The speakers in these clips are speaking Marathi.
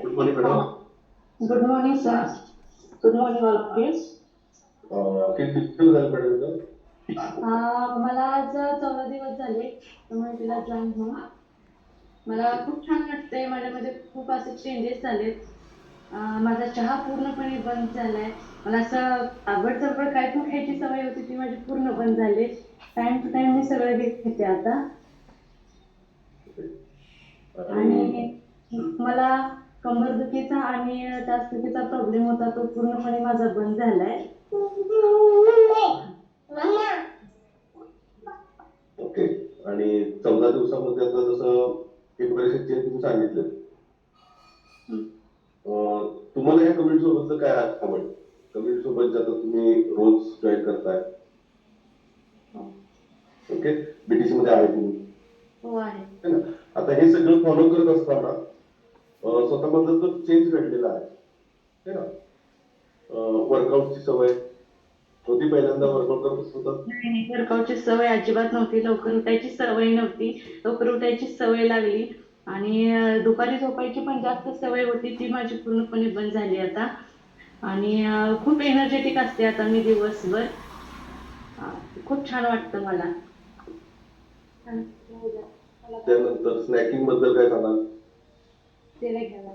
Good morning madam good morning sir good morning all of you किती दिवस झाले मॅडम इथं मला आज चौदा दिवस झाले. त्यामुळे तिला जॉईन होऊन. मला खूप छान वाटतंय. माझ्यामध्ये खूप असे चेंजेस झालेत. अं, माझा चहा पूर्णपणे बंद झालाय. मला असं आवड चवड काय पण खायची सवय होती ती माझी पूर्ण बंद झाली. टाइम टू टाइम मी सगळं घेत घेते आता. आणि मला कंबरदुखीचा आणि टाचदुखीचा प्रॉब्लेम होता तो पूर्णपणे माझा बंद झालाय. ओके. आणि चौदा दिवसामध्ये आता जसं हे बरेचसे चेंज तुम्ही सांगितले. तुम्हाला या कम्युनिटी सोबतचं काय आवड कम्युनिटी सोबत जे आता तुम्ही रोज जॉईन करताय. ओके? बीटीसी मध्ये आहे तुम्ही. हो आहे. है ना? आता हे सगळं फॉलो करत असताना अं, स्वतःमध्ये तो चेंज घडलेला आहे है ना? वर्कआउटची सवय. होती पहिल्यांदा वर्कआउट करत होता? नाही नाही. वर्कआउटची सवय अजिबात नव्हती. लवकर उठायची सवय नव्हती. लवकर उठायची सवय लागली. आणि दुपारी झोपायची पण जास्त सवय होती. ती माझी पूर्णपणे बंद झाली आता. आणि खूप एनर्जेटिक असते आता मी दिवसभर. खूप छान वाटतं मला. त्यानंतर स्नॅकिंगबद्दल काय सांगाल? ते नाही घ्यायला.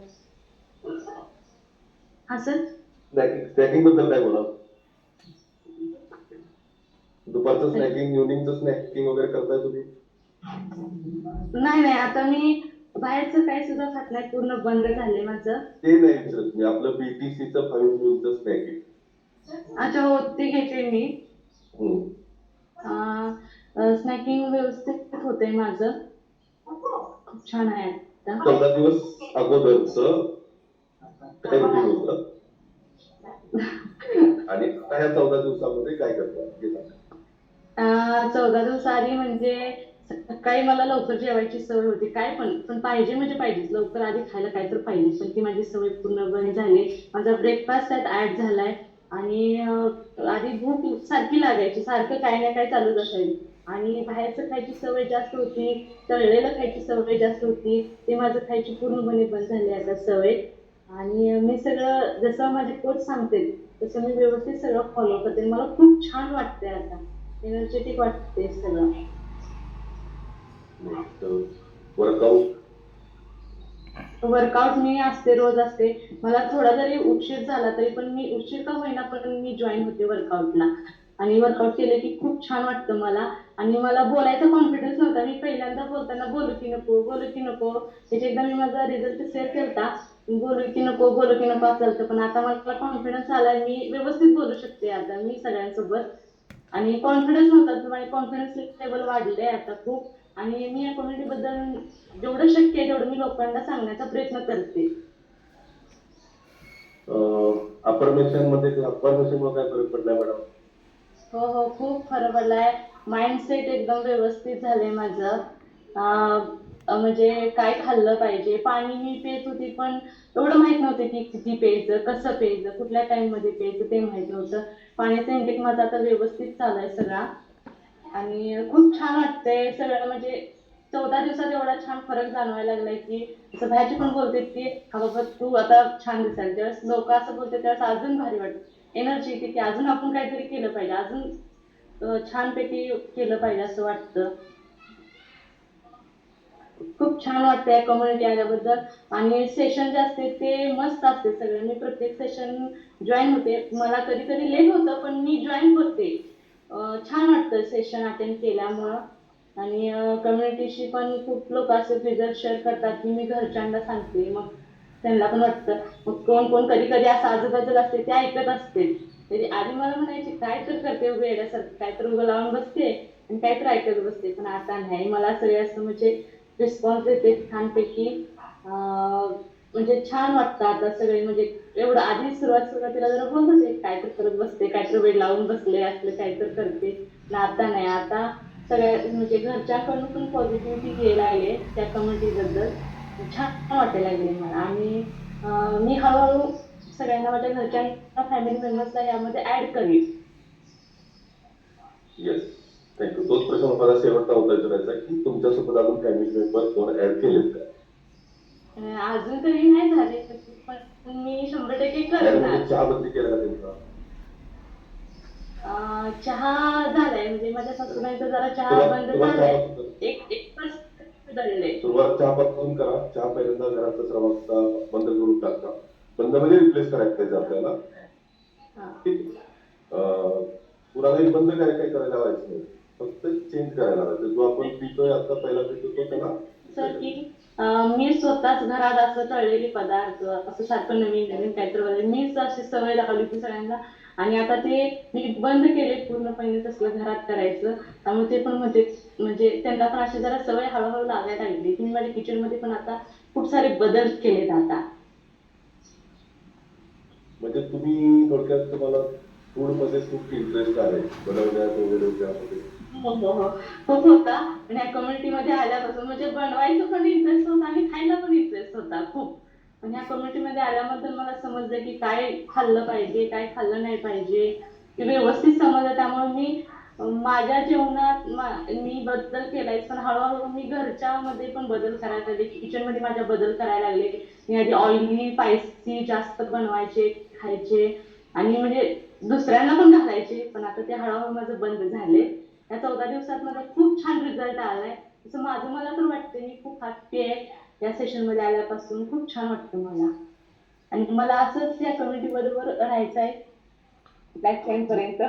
हा सर स्नॅकिंग स्नॅकिंगबद्दल काय बोला दुपारचं स्नॅकिंग इव्हनिंगचं स्नॅकिंग वगैरे करताय तुम्ही? नाही नाही आता मी बाहेरचं काही सुद्धा खात नाही पूर्ण बंद झालंय माझं. ते नाही विचारत मी आपलं बीटीसीचं फाईव्ह मिनिटचं स्नॅकिंग अच्छा हो ते घेते मी. स्नॅकिंग व्यवस्थित होतंय माझं. खूप छान आहे. चौदा दिवस अगोदरच होतं? आणि ह्या चौदा दिवसामध्ये काय. अं, चौदा दिवस आधी म्हणजे सकाळी मला लवकर जेवायची सवय होती. काय पण पण पाहिजे म्हणजे पाहिजे लवकर आधी खायला काय तर पाहिजे. पण ती माझी सवय पूर्ण बंद झाली. माझा ब्रेकफास्ट त्यात ऍड झालाय. आणि आधी भूक सारखी लागायची. सारखं काय ना काय चालूच असायची. आणि बाहेरचं खायची सवय जास्त होती तळलेलं खायची सवय जास्त होती ते माझं खायची पूर्णपणे बंद झाली आता सवय. आणि मी सगळं जसं माझे कोच सांगते तसं मी व्यवस्थित सगळं फॉलो करते. मला खूप छान वाटतंय आता. एनर्जेटिक वाटते सगळं. वर्कआउट वर्कआउट मी असते रोज असते. मला थोडा जरी उशीर झाला तरी पण मी उशीर का होईना पण मी जॉईन होते वर्कआउटला आणि वर्कआउट केले की खूप छान वाटतं मला. आणि मला बोलायचा कॉन्फिडन्स नव्हता. मी पहिल्यांदा बोलताना बोलू की नको बोलू की नको. त्याच्या एकदा मी माझा रिझल्ट शेअर केलता. बोलू की नको बोलू की नको असं पण आता मला कॉन्फिडन्स आला मी व्यवस्थित बोलू शकते आता मी सगळ्यांसोबत. आणि कॉन्फिडन्स नव्हता माझे कॉन्फिडन्स लेवल वाढले आता खूप. आणि मी या community बद्दल जेवढं शक्य आहे तेवढं मी लोकांना सांगण्याचा प्रयत्न करते. अफर्मेशनमध्ये अफर्मेशनमध्ये काय फरक पडलाय मॅडम हो हो खूप फरक पडलाय माइंडसेट एकदम व्यवस्थित झालंय माझं. म्हणजे काय खाल्लं पाहिजे? पाणी मी पेत होती पण एवढं माहीत नव्हतं की किती प्यायचं कसं प्यायचं कुठल्या टाइममध्ये प्यायचं ते माहीत नव्हतं. पाण्याचा इंटेक माझा आता व्यवस्थित चालू आहे सगळा. आणि खूप छान वाटतंय सगळं म्हणजे चौदा दिवसात एवढा छान फरक जाणवायला लागलाय की असं बाहेरचे पण बोलतात की हा बाबा तू आता छान दिसायला ज्यावेळेस लोक असं बोलतात त्यावेळेस अजून भारी वाटतं. एनर्जी येते की अजून आपण काहीतरी केलं पाहिजे. अजून छानपैकी केलं पाहिजे असं वाटतं. खूप छान वाटतं या कम्युनिटी आल्याबद्दल. आणि सेशन जे असते ते मस्त असते सगळे. मी प्रत्येक सेशन जॉईन होते. मला कधी कधी लेट होतं पण मी जॉईन होते. छान वाटतं सेशन अटेंड केल्यामुळं. आणि कम्युनिटीशी पण खूप लोक असे फिजर शेअर करतात की मी घरच्यांना सांगते. मग त्यांना पण वाटतं मग कोण कोण कधी कधी असं आजूबाजूला असते ते ऐकत असते. तरी आधी मला म्हणायचे काय तर करते वेळ येण्यासारखं काय तर उभं लावून बसते आणि काय तर ऐकत बसते. पण आता नाही. मला सगळे असं म्हणजे रिस्पॉन्स देते छानपैकी. म्हणजे छान वाटतं आता सगळे. म्हणजे एवढं आधी सुरुवात सुरुवातीला जरा बोलत होते काय तर करत बसते काय तर वेळ लावून बसले असले काय तर करते. आता नाही. आता सगळ्या म्हणजे घरच्याकडून पण पॉझिटिव्हिटी घ्यायला लागले त्या कम्युनिटीबद्दल छान वाटते लागले मला आणि मी हळूहळू सगळ्यांना माझ्या घरच्या फॅमिली मेंबर्सला यामध्ये ऍड करेन. येस थँक्यू तोच प्रश्न मला शेवटचा होता विचारायचा की तुमच्यासोबत अजून फॅमिली मेंबर कोण ऍड केले का? अजून तरी नाही झाले पण मी शंभर टक्के करणार चहा बदली केला का तुमचा चहा झालाय. म्हणजे माझ्या सासूबाईंचा जरा चहा बंद झालाय. सुरुवात चहापासून करा. चहा पहिल्यांदा कचरा वाजता बंद करून टाका. बंदमध्ये रिप्लेस करायचं त्याचं आपल्याला. ठीक अं, पुराणाही बंद काय काय करायला लावायचं नाही. फक्त चेंज करायला लावायचं. जो आपण पितोय आता पहिला पितो तो त्याला सर की मी स्वतःच घरात असं तळलेले पदार्थ असं सारखं नवीन नवीन काहीतरी मीच अशी सवय लावली होती सगळ्यांना. आणि आता ते मी बंद केले पूर्णपणे तसलं घरात करायचं. त्यामुळे ते पण म्हणजे म्हणजे त्यांना पण अशी जरा सवय हळूहळू लागायला लागली. मी माझ्या किचनमध्ये पण आता खूप सारे बदल केलेत आता. म्हणजे तुम्ही थोडक्यात तुम्हाला फूडमध्ये खूप इंटरेस्ट आहे. बनवण्यात वगैरे त्यामध्ये. हो हो हो. खूप होता. आणि या community मध्ये आल्यापासून म्हणजे बनवायचं पण इंटरेस्ट होता आणि खायला पण इंटरेस्ट होता खूप. आणि या कमिटीमध्ये आल्याबद्दल मला समजलं की काय खाल्लं पाहिजे काय खाल्लं नाही पाहिजे. ते व्यवस्थित समजलं त्यामुळे मी माझ्या जेवणात मा- मी बदल केलाय पण हळूहळू मी घरच्यामध्ये पण बदल करायला लागले किचनमध्ये माझ्या बदल करायला लागले. मी आधी ऑइली स्पायसी जास्त बनवायचे खायचे. आणि म्हणजे दुसऱ्यांना पण घालायचे पण आता ते हळूहळू माझं बंद झाले. या चौदा दिवसात मला खूप छान रिझल्ट आलाय. तसं माझं मला तर वाटतं मी खूप हॅप्पी आहे. या सेशनमध्ये आल्यापासून खूप छान वाटतं मला. आणि मला असंच या कम्युनिटी बरोबर राहायचं आहे लाईफ टाईम पर्यंत.